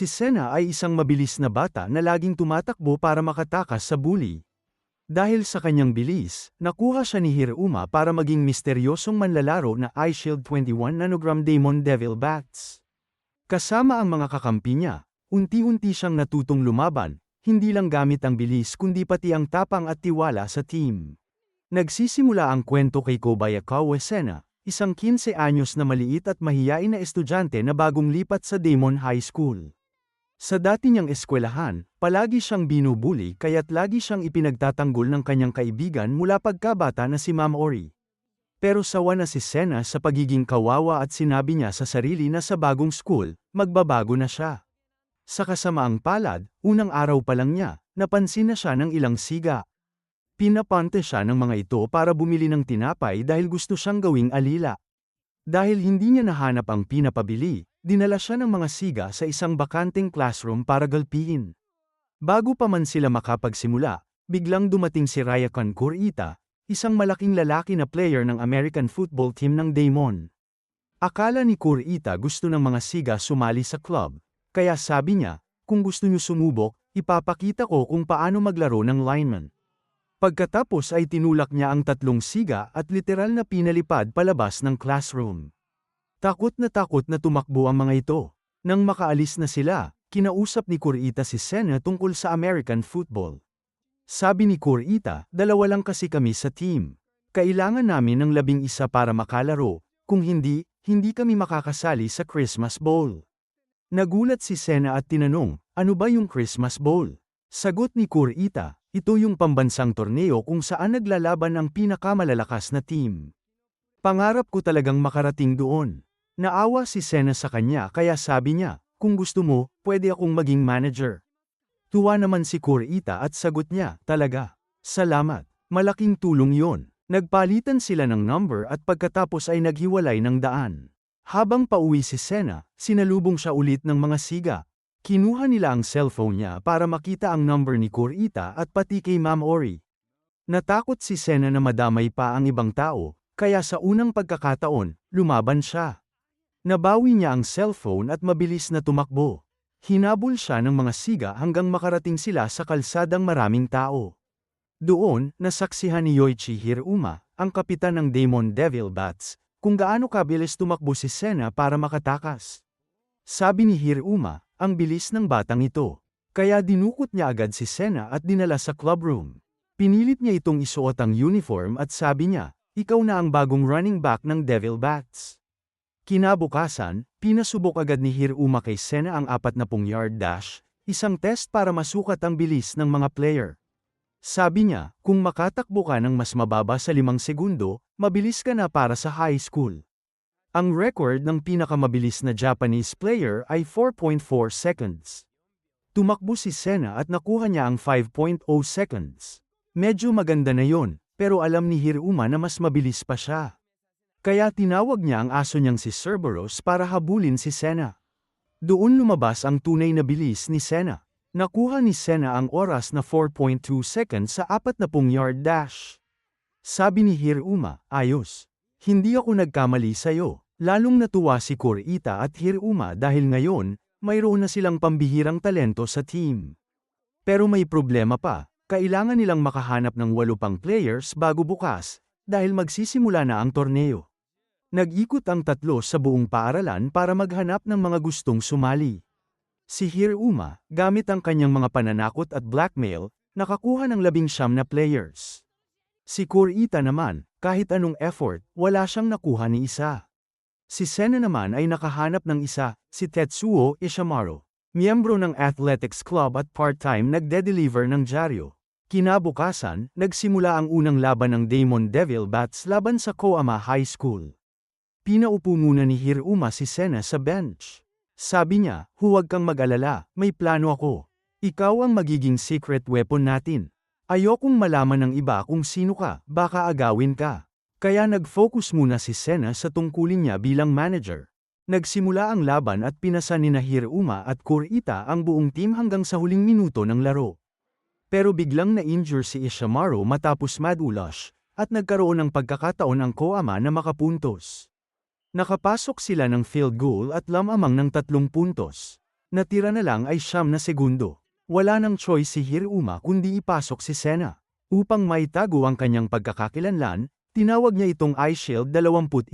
Si Sena ay isang mabilis na bata na laging tumatakbo para makatakas sa bully. Dahil sa kanyang bilis, nakuha siya ni Hiruma para maging misteryosong manlalaro na iShield 21 nanogram Demon Devil Bats. Kasama ang mga kakampi niya, unti-unti siyang natutong lumaban, hindi lang gamit ang bilis kundi pati ang tapang at tiwala sa team. Nagsisimula ang kwento kay Kobayakawa Sena, isang 15 anyos na maliit at mahiyain na estudyante na bagong lipat sa Demon High School. Sa dati niyang eskwelahan, palagi siyang binubuli kaya't lagi siyang ipinagtatanggol ng kanyang kaibigan mula pagkabata na si Ma'am Ori. Pero sawa na si Sena sa pagiging kawawa at sinabi niya sa sarili na sa bagong school, magbabago na siya. Sa kasamaang palad, unang araw pa lang niya, napansin na siya ng ilang siga. Pinapante siya ng mga ito para bumili ng tinapay dahil gusto siyang gawing alila. Dahil hindi niya nahanap ang pinapabili, dinala siya ng mga siga sa isang bakanting classroom para galpihin. Bago pa man sila makapagsimula, biglang dumating si Rayakan Kurita, isang malaking lalaki na player ng American football team ng Damon. Akala ni Kurita gusto ng mga siga sumali sa club, kaya sabi niya, kung gusto niyo sumubok, ipapakita ko kung paano maglaro ng lineman. Pagkatapos ay tinulak niya ang tatlong siga at literal na pinalipad palabas ng classroom. Takot na takot na tumakbo ang mga ito. Nang makaalis na sila, kinausap ni Kurita si Sena tungkol sa American football. Sabi ni Kurita, dalawa lang kasi kami sa team. Kailangan namin ng labing isa para makalaro, kung hindi, hindi kami makakasali sa Christmas Bowl. Nagulat si Sena at tinanong, ano ba yung Christmas Bowl? Sagot ni Kurita, ito yung pambansang torneo kung saan naglalaban ang pinakamalalakas na team. Pangarap ko talagang makarating doon. Naawa si Sena sa kanya kaya sabi niya, kung gusto mo, pwede akong maging manager. Tuwa naman si Kurita at sagot niya, talaga. Salamat. Malaking tulong yon. Nagpalitan sila ng number at pagkatapos ay naghiwalay ng daan. Habang pauwi si Sena, sinalubong siya ulit ng mga siga. Kinuha nila ang cellphone niya para makita ang number ni Kurita at pati kay Ma'am Ori. Natakot si Sena na madamay pa ang ibang tao, kaya sa unang pagkakataon, lumaban siya. Nabawi niya ang cellphone at mabilis na tumakbo. Hinabol siya ng mga siga hanggang makarating sila sa kalsadang maraming tao. Doon, nasaksihan ni Yoichi Hiruma, ang kapitan ng Demon Devil Bats, kung gaano kabilis tumakbo si Sena para makatakas. Sabi ni Hiruma, ang bilis ng batang ito. Kaya dinukot niya agad si Sena at dinala sa clubroom. Pinilit niya itong isuot ang uniform at sabi niya, ikaw na ang bagong running back ng Devil Bats. Kinabukasan, pinasubok agad ni Hiruma kay Sena ang 40 yard dash, isang test para masukat ang bilis ng mga player. Sabi niya, kung makatakbo ka ng mas mababa sa limang segundo, mabilis ka na para sa high school. Ang record ng pinakamabilis na Japanese player ay 4.4 seconds. Tumakbo si Sena at nakuha niya ang 5.0 seconds. Medyo maganda na yon, pero alam ni Hiruma na mas mabilis pa siya. Kaya tinawag niya ang aso niyang si Cerberus para habulin si Sena. Doon lumabas ang tunay na bilis ni Sena. Nakuha ni Sena ang oras na 4.2 seconds sa 40 yard dash. Sabi ni Hiruma, ayos. Hindi ako nagkamali sa'yo. Lalong natuwa si Kurita at Hiruma dahil ngayon, mayroon na silang pambihirang talento sa team. Pero may problema pa, kailangan nilang makahanap ng walo pang players bago bukas, dahil magsisimula na ang torneo. Nag-ikot ang tatlo sa buong paaralan para maghanap ng mga gustong sumali. Si Hiruma, gamit ang kanyang mga pananakot at blackmail, nakakuha ng labing siyam na players. Si Kurita naman, kahit anong effort, wala siyang nakuha ni isa. Si Sena naman ay nakahanap ng isa, si Tetsuo Ishimaru, miyembro ng athletics club at part-time nagde-deliver ng dyaryo. Kinabukasan, nagsimula ang unang laban ng Demon Devil Bats laban sa Koama High School. Pinaupo muna ni Hiruma si Sena sa bench. Sabi niya, huwag kang mag-alala, may plano ako. Ikaw ang magiging secret weapon natin. Ayokong malaman ng iba kung sino ka, baka agawin ka. Kaya nag-focus muna si Sena sa tungkulin niya bilang manager. Nagsimula ang laban at pinasa ni Hiruma at Kurita ang buong team hanggang sa huling minuto ng laro. Pero biglang na-injure si Ishimaru matapos madulas, at nagkaroon ng pagkakataon ang Koama na makapuntos. Nakapasok sila ng field goal at lamamang ng tatlong puntos. Natira na lang ay siyam na segundo. Wala nang choice si Hiruma kundi ipasok si Senna. Upang maitago ang kanyang pagkakakilanlan, tinawag niya itong Ice Shield 21.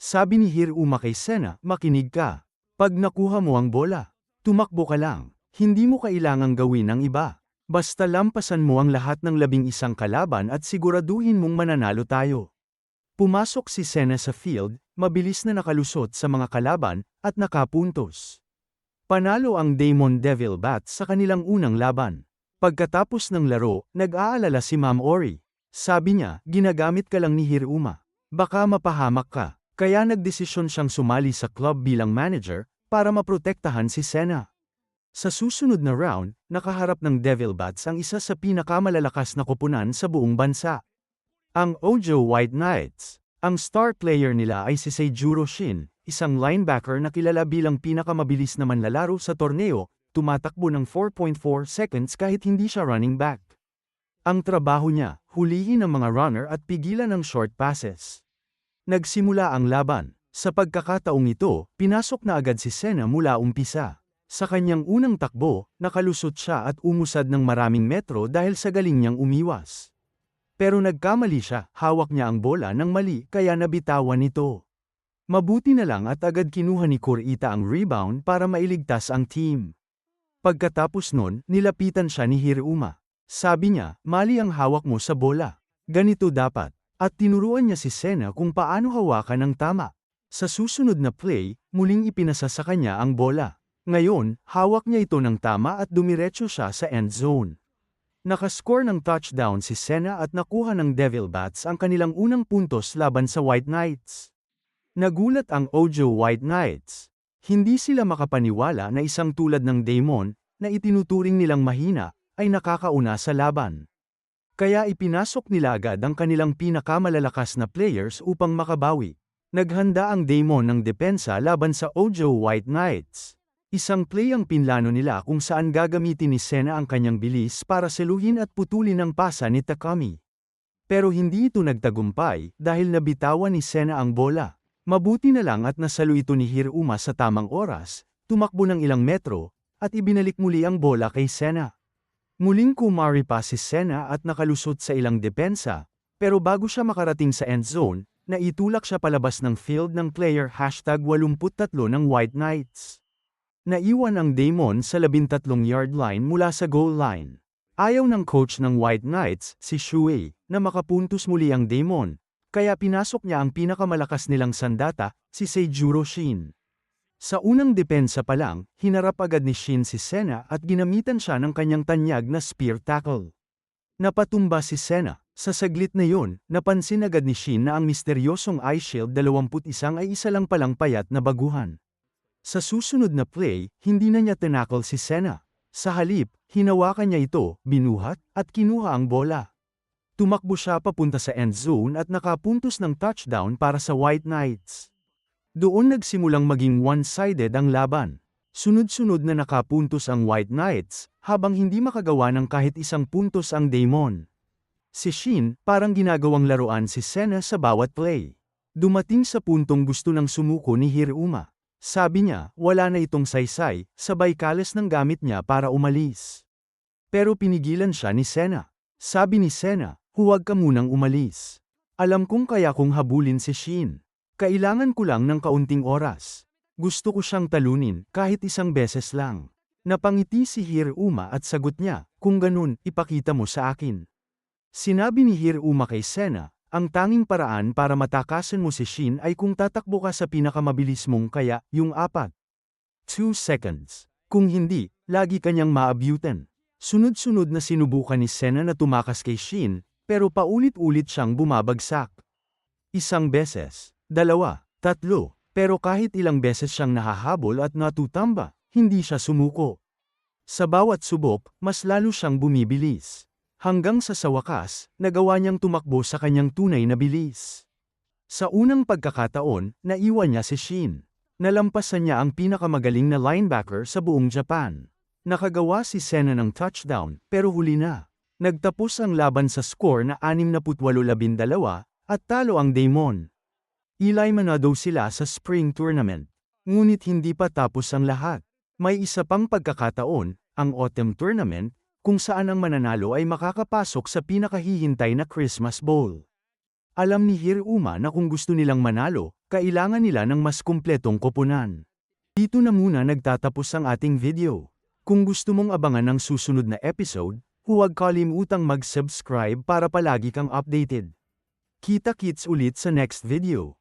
Sabi ni Hiruma kay Senna, makinig ka. Pag nakuha mo ang bola, tumakbo ka lang. Hindi mo kailangang gawin ang iba. Basta lampasan mo ang lahat ng labing isang kalaban at siguraduhin mong mananalo tayo. Pumasok si Senna sa field, mabilis na nakalusot sa mga kalaban, at nakapuntos. Panalo ang Damon Devil Bats sa kanilang unang laban. Pagkatapos ng laro, nag-aalala si Ma'am Ori. Sabi niya, ginagamit ka lang ni Hiruma. Baka mapahamak ka. Kaya nagdesisyon siyang sumali sa club bilang manager, para maprotektahan si Senna. Sa susunod na round, nakaharap ng Devil Bats ang isa sa pinakamalalakas na koponan sa buong bansa. Ang Ojo White Knights. Ang star player nila ay si Seijuro Shin, isang linebacker na kilala bilang pinakamabilis na manlalaro sa torneo, tumatakbo ng 4.4 seconds kahit hindi siya running back. Ang trabaho niya, hulihin ang mga runner at pigilan ang short passes. Nagsimula ang laban. Sa pagkakataong ito, pinasok na agad si Senna mula umpisa. Sa kanyang unang takbo, nakalusot siya at umusad ng maraming metro dahil sa galing niyang umiwas. Pero nagkamali siya, hawak niya ang bola ng mali kaya nabitawan ito. Mabuti na lang at agad kinuha ni Kurita ang rebound para mailigtas ang team. Pagkatapos nun, nilapitan siya ni Hiruma. Sabi niya, mali ang hawak mo sa bola. Ganito dapat. At tinuruan niya si Senna kung paano hawakan ng tama. Sa susunod na play, muling ipinasa sa kanya ang bola. Ngayon, hawak niya ito ng tama at dumiretso siya sa end zone. Nakascore ng touchdown si Senna at nakuha ng Devil Bats ang kanilang unang puntos laban sa White Knights. Nagulat ang Ojo White Knights. Hindi sila makapaniwala na isang tulad ng Damon, na itinuturing nilang mahina, ay nakakauna sa laban. Kaya ipinasok nila agad ang kanilang pinakamalalakas na players upang makabawi. Naghanda ang Damon ng depensa laban sa Ojo White Knights. Isang play ang pinlano nila kung saan gagamitin ni Senna ang kanyang bilis para seluhin at putulin ang pasa ni Takami. Pero hindi ito nagtagumpay dahil nabitawan ni Senna ang bola. Mabuti na lang at nasalo ito ni Hiruma sa tamang oras, tumakbo ng ilang metro, at ibinalik muli ang bola kay Senna. Muling kumari pa si Senna at nakalusot sa ilang depensa, pero bago siya makarating sa end zone, naitulak siya palabas ng field ng player hashtag 83 ng White Knights. Naiwan ang Damon sa 13 yard line mula sa goal line. Ayaw ng coach ng White Knights, si Shuei, na makapuntos muli ang Damon, kaya pinasok niya ang pinakamalakas nilang sandata, si Seijuro Shin. Sa unang depensa pa lang, hinarap agad ni Shin si Senna at ginamitan siya ng kanyang tanyag na spear tackle. Napatumba si Senna. Sa saglit na yon, napansin agad ni Shin na ang misteryosong Ice Shield 21 ay isa lang palang payat na baguhan. Sa susunod na play, hindi na niya tinakle si Senna. Sa halip, hinawakan niya ito, binuhat, at kinuha ang bola. Tumakbo siya papunta sa end zone at nakapuntos ng touchdown para sa White Knights. Doon nagsimulang maging one-sided ang laban. Sunod-sunod na nakapuntos ang White Knights, habang hindi makagawa ng kahit isang puntos ang Damon. Si Shin, parang ginagawang laruan si Senna sa bawat play. Dumating sa puntong gusto ng sumuko ni Hiruma. Sabi niya, wala na itong saysay, sabay kalas ng gamit niya para umalis. Pero pinigilan siya ni Senna. Sabi ni Senna, Huwag ka munang umalis. Alam kong kaya kong habulin si Shin. Kailangan ko lang ng kaunting oras. Gusto ko siyang talunin, kahit isang beses lang. Napangiti si Hiruma at sagot niya, kung ganun, ipakita mo sa akin. Sinabi ni Hiruma kay Sena, ang tanging paraan para matakasan mo si Shin ay kung tatakbo ka sa pinakamabilis mong kaya, yung apat. 2 seconds. Kung hindi, lagi kanyang maabutan. Sunod-sunod na sinubukan ni Sena na tumakas kay Shin, pero paulit-ulit siyang bumabagsak. Isang beses, dalawa, tatlo, pero kahit ilang beses siyang nahahabol at natutamba, hindi siya sumuko. Sa bawat subok, mas lalo siyang bumibilis. Hanggang sa sa wakas, nagawa niyang tumakbo sa kanyang tunay na bilis. Sa unang pagkakataon, naiwan niya si Shin. Nalampasan niya ang pinakamagaling na linebacker sa buong Japan. Nakagawa si Senna ng touchdown, pero huli na. Nagtapos ang laban sa score na 68-12 at talo ang Damon. Ilay manado sila sa spring tournament. Ngunit hindi pa tapos ang lahat. May isa pang pagkakataon, ang Autumn Tournament, kung saan ang mananalo ay makakapasok sa pinakahihintay na Christmas Bowl. Alam ni Hiruma na kung gusto nilang manalo, kailangan nila ng mas kumpletong koponan. Dito na muna nagtatapos ang ating video. Kung gusto mong abangan ang susunod na episode, huwag kalimutang mag-subscribe para palagi kang updated. Kita-kits ulit sa next video.